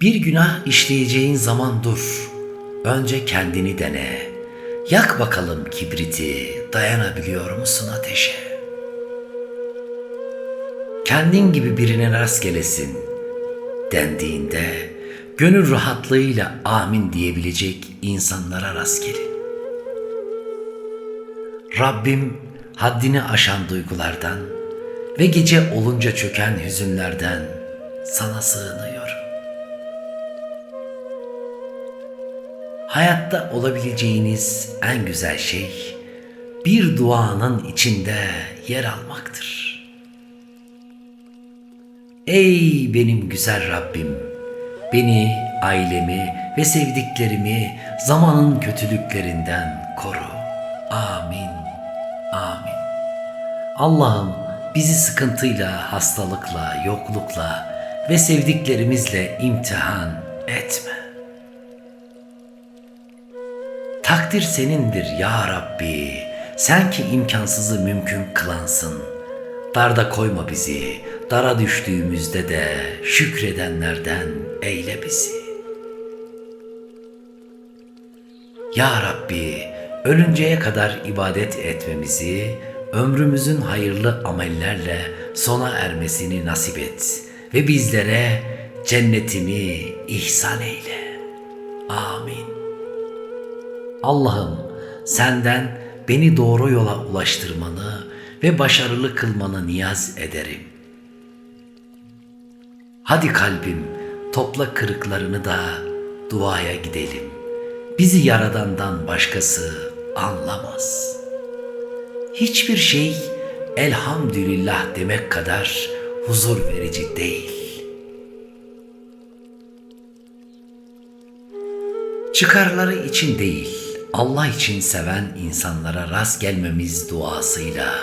Bir günah işleyeceğin zaman dur. Önce kendini dene. Yak bakalım kibriti, dayanabiliyor musun ateşe? Kendin gibi birine rast gelesin dendiğinde gönül rahatlığıyla amin diyebilecek insanlara rast gelin. Rabbim haddini aşan duygulardan ve gece olunca çöken hüzünlerden sana sığınıyorum. Hayatta olabileceğiniz en güzel şey bir duanın içinde yer almaktır. Ey benim güzel Rabbim, beni, ailemi ve sevdiklerimi zamanın kötülüklerinden koru. Amin. Amin. Allah'ım bizi sıkıntıyla, hastalıkla, yoklukla ve sevdiklerimizle imtihan etme. Takdir senindir ya Rabbi. Sen ki imkansızı mümkün kılansın. Darda koyma bizi, dara düştüğümüzde de şükredenlerden eyle bizi. Ya Rabbi, ölünceye kadar ibadet etmemizi, ömrümüzün hayırlı amellerle sona ermesini nasip et ve bizlere cennetini ihsan eyle. Amin. Allah'ım senden beni doğru yola ulaştırmanı ve başarılı kılmanı niyaz ederim. Hadi kalbim topla kırıklarını da duaya gidelim. Bizi yaradandan başkası anlamaz. Hiçbir şey elhamdülillah demek kadar huzur verici değil. Çıkarları için değil, Allah için seven insanlara rast gelmemiz duasıyla.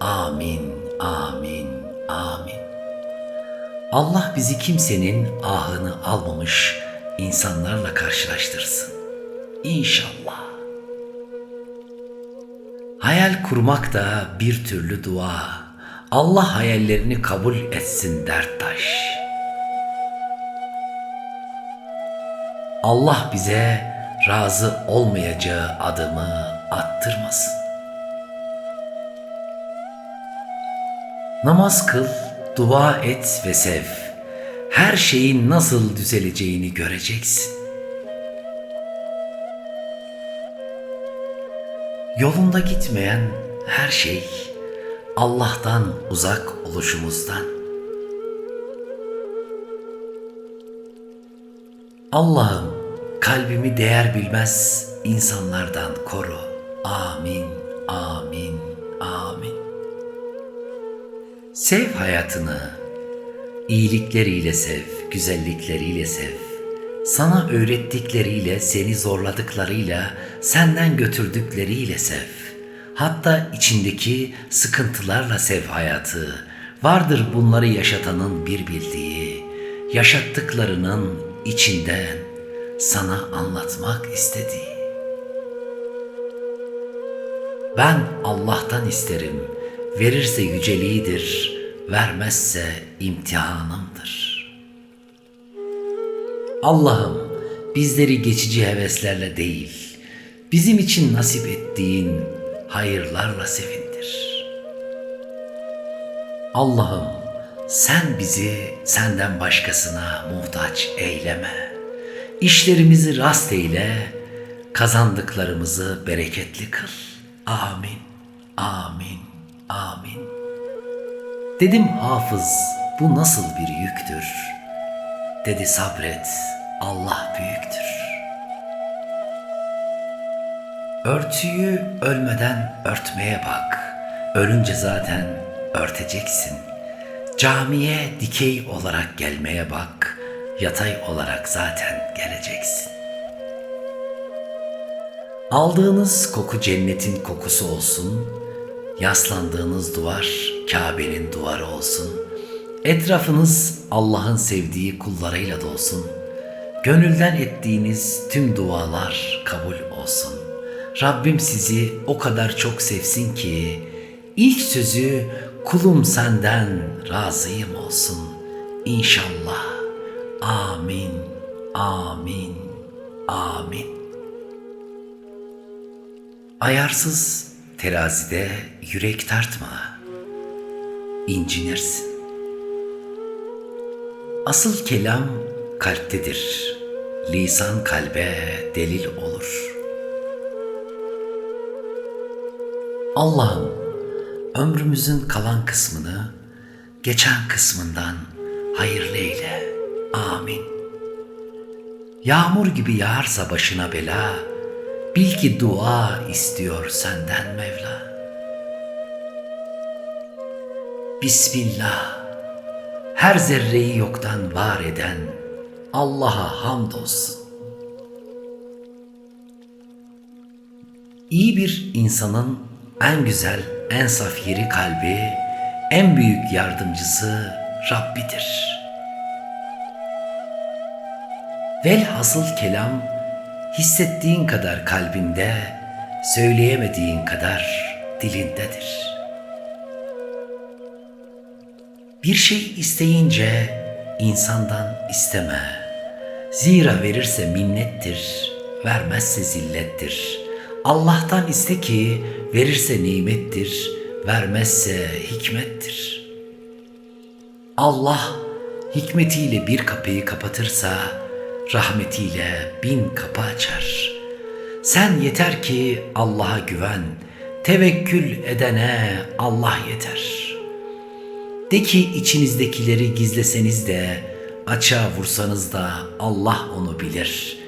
Amin, amin, amin. Allah bizi kimsenin ahını almamış insanlarla karşılaştırsın. İnşallah. Hayal kurmak da bir türlü dua. Allah hayallerini kabul etsin derttaş. Allah bize razı olmayacağı adımı attırmasın. Namaz kıl, dua et ve sev. Her şeyin nasıl düzeleceğini göreceksin. Yolunda gitmeyen her şey Allah'tan uzak oluşumuzdan. Allah'ım kalbimi değer bilmez insanlardan koru. Amin, amin, amin. Sev hayatını. İyilikleriyle sev, güzellikleriyle sev. Sana öğrettikleriyle, seni zorladıklarıyla, senden götürdükleriyle sev. Hatta içindeki sıkıntılarla sev hayatı. Vardır bunları yaşatanın bir bildiği, yaşattıklarının içinden sana anlatmak istediği. Ben Allah'tan isterim, verirse yüceliğidir, vermezse imtihanımdır. Allah'ım bizleri geçici heveslerle değil, bizim için nasip ettiğin hayırlarla sevindir. Allah'ım sen bizi senden başkasına muhtaç eyleme. İşlerimizi rast eyle, kazandıklarımızı bereketli kıl. Amin, amin, amin. Dedim hafız bu nasıl bir yüktür? Dedi sabret Allah büyüktür. Örtüyü ölmeden örtmeye bak. Ölünce zaten örteceksin. Camiye dikey olarak gelmeye bak. Yatay olarak zaten geleceksin. Aldığınız koku cennetin kokusu olsun. Yaslandığınız duvar Kabe'nin duvarı olsun. Etrafınız Allah'ın sevdiği kullarıyla dolsun. Gönülden ettiğiniz tüm dualar kabul olsun. Rabbim sizi o kadar çok sevsin ki ilk sözü kulum senden razıyım olsun. İnşallah Amin, amin, amin. Ayarsız terazide yürek tartma. İncinirsin. Asıl kelam kalptedir. Lisan kalbe delil olur. Allah'ım ömrümüzün kalan kısmını geçen kısmından hayırlı eyle. Amin. Yağmur gibi yağarsa başına bela, bil ki dua istiyor senden Mevla. Bismillah. Her zerreyi yoktan var eden Allah'a hamdolsun. İyi bir insanın en güzel, en saf yeri kalbi, en büyük yardımcısı Rabbidir. Velhasıl kelam, hissettiğin kadar kalbinde, söyleyemediğin kadar dilindedir. Bir şey isteyince insandan isteme. Zira verirse minnettir, vermezse zillettir. Allah'tan iste ki verirse nimettir, vermezse hikmettir. Allah hikmetiyle bir kapıyı kapatırsa rahmetiyle bin kapı açar. Sen yeter ki Allah'a güven, tevekkül edene Allah yeter. De ki içinizdekileri gizleseniz de, açığa vursanız da Allah onu bilir.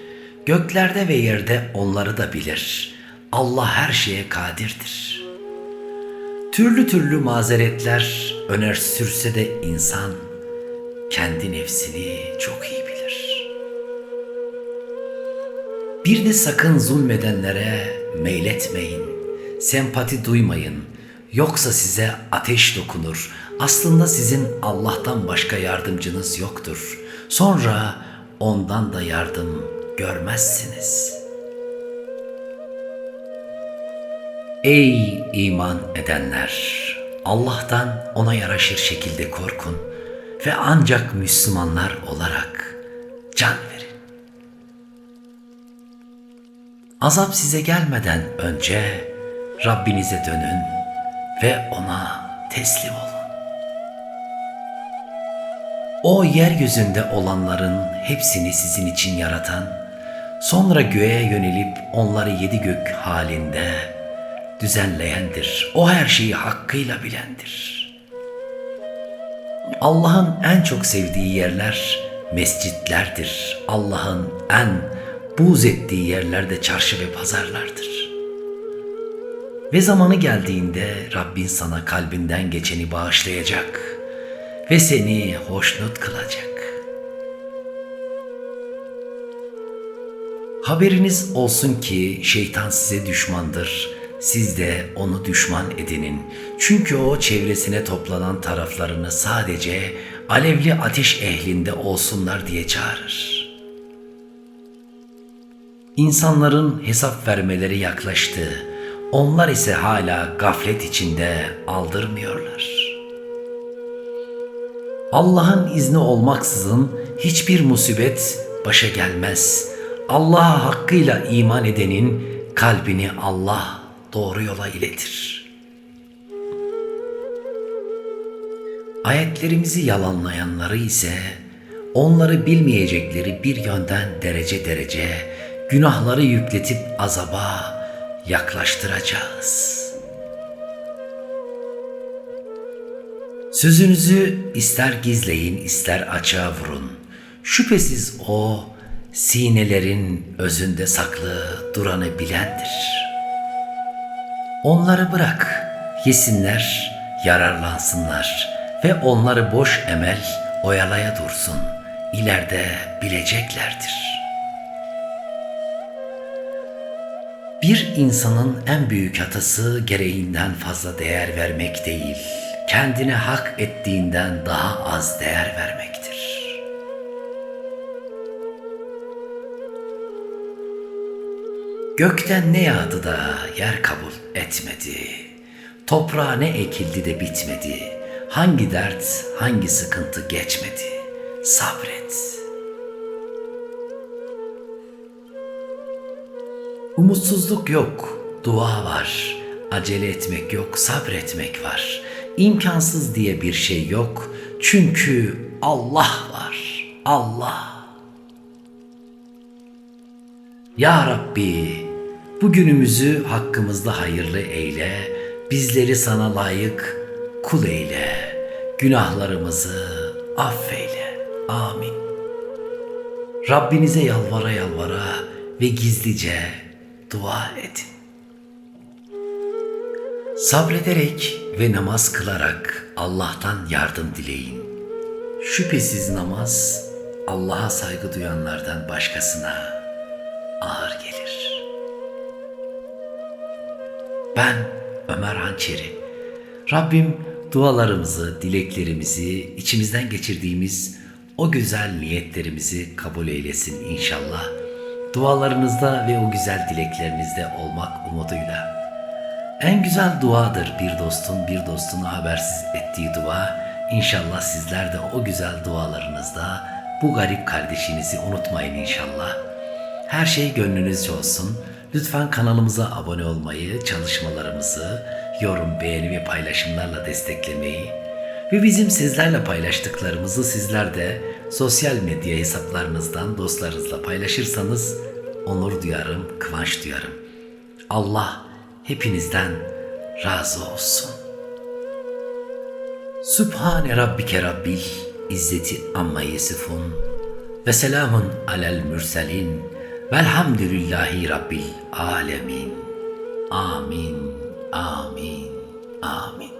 Göklerde ve yerde onları da bilir. Allah her şeye kadirdir. Türlü türlü mazeretler öner sürse de insan, kendi nefsini çok iyi Bir de sakın zulmedenlere meyletmeyin, sempati duymayın. Yoksa size ateş dokunur. Aslında sizin Allah'tan başka yardımcınız yoktur. Sonra ondan da yardım görmezsiniz. Ey iman edenler! Allah'tan ona yaraşır şekilde korkun ve ancak Müslümanlar olarak can Azap size gelmeden önce Rabbinize dönün ve ona teslim olun. O yeryüzünde olanların hepsini sizin için yaratan, sonra göğe yönelip onları yedi gök halinde düzenleyendir. O her şeyi hakkıyla bilendir. Allah'ın en çok sevdiği yerler mescitlerdir. Allah'ın en buğz ettiği yerler de çarşı ve pazarlardır. Ve zamanı geldiğinde Rabbin sana kalbinden geçeni bağışlayacak ve seni hoşnut kılacak. Haberiniz olsun ki şeytan size düşmandır. Siz de onu düşman edinin. Çünkü o çevresine toplanan taraflarını sadece alevli ateş ehlinde olsunlar diye çağırır. İnsanların hesap vermeleri yaklaştı. Onlar ise hala gaflet içinde aldırmıyorlar. Allah'ın izni olmaksızın hiçbir musibet başa gelmez. Allah'a hakkıyla iman edenin kalbini Allah doğru yola iletir. Ayetlerimizi yalanlayanları ise onları bilmeyecekleri bir yönden derece derece günahları yükletip azaba yaklaştıracağız. Sözünüzü ister gizleyin ister açığa vurun. Şüphesiz o sinelerin özünde saklı duranı bilendir. Onları bırak, yesinler, yararlansınlar ve onları boş emel oyalaya dursun. İleride bileceklerdir. Bir insanın en büyük hatası gereğinden fazla değer vermek değil, kendine hak ettiğinden daha az değer vermektir. Gökten ne yağdı da yer kabul etmedi. Toprağa ne ekildi de bitmedi. Hangi dert, hangi sıkıntı geçmedi. Sabret. Umutsuzluk yok, dua var. Acele etmek yok, sabretmek var. İmkansız diye bir şey yok. Çünkü Allah var. Allah. Ya Rabbi, bugünümüzü hakkımızda hayırlı eyle, bizleri sana layık kul eyle, günahlarımızı affeyle. Amin. Rabbinize yalvara yalvara ve gizlice dua edin. Sabrederek ve namaz kılarak Allah'tan yardım dileyin. Şüphesiz namaz Allah'a saygı duyanlardan başkasına ağır gelir. Ben Ömer Hançeri. Rabbim dualarımızı, dileklerimizi, içimizden geçirdiğimiz o güzel niyetlerimizi kabul eylesin inşallah. Dualarınızda ve o güzel dileklerinizde olmak umuduyla. En güzel duadır bir dostun bir dostunu habersiz ettiği dua. İnşallah sizler de o güzel dualarınızda bu garip kardeşinizi unutmayın inşallah. Her şey gönlünüzce olsun. Lütfen kanalımıza abone olmayı, çalışmalarımızı yorum, beğeni ve paylaşımlarla desteklemeyi ve bizim sizlerle paylaştıklarımızı sizler de sosyal medya hesaplarınızdan dostlarınızla paylaşırsanız onur duyarım, kıvanç duyarım. Allah hepinizden razı olsun. Sübhane Rabbike Rabbil İzzeti Amma Yesifun ve selamun alel mürselin velhamdülillahi Rabbil Alemin. Amin, amin, amin.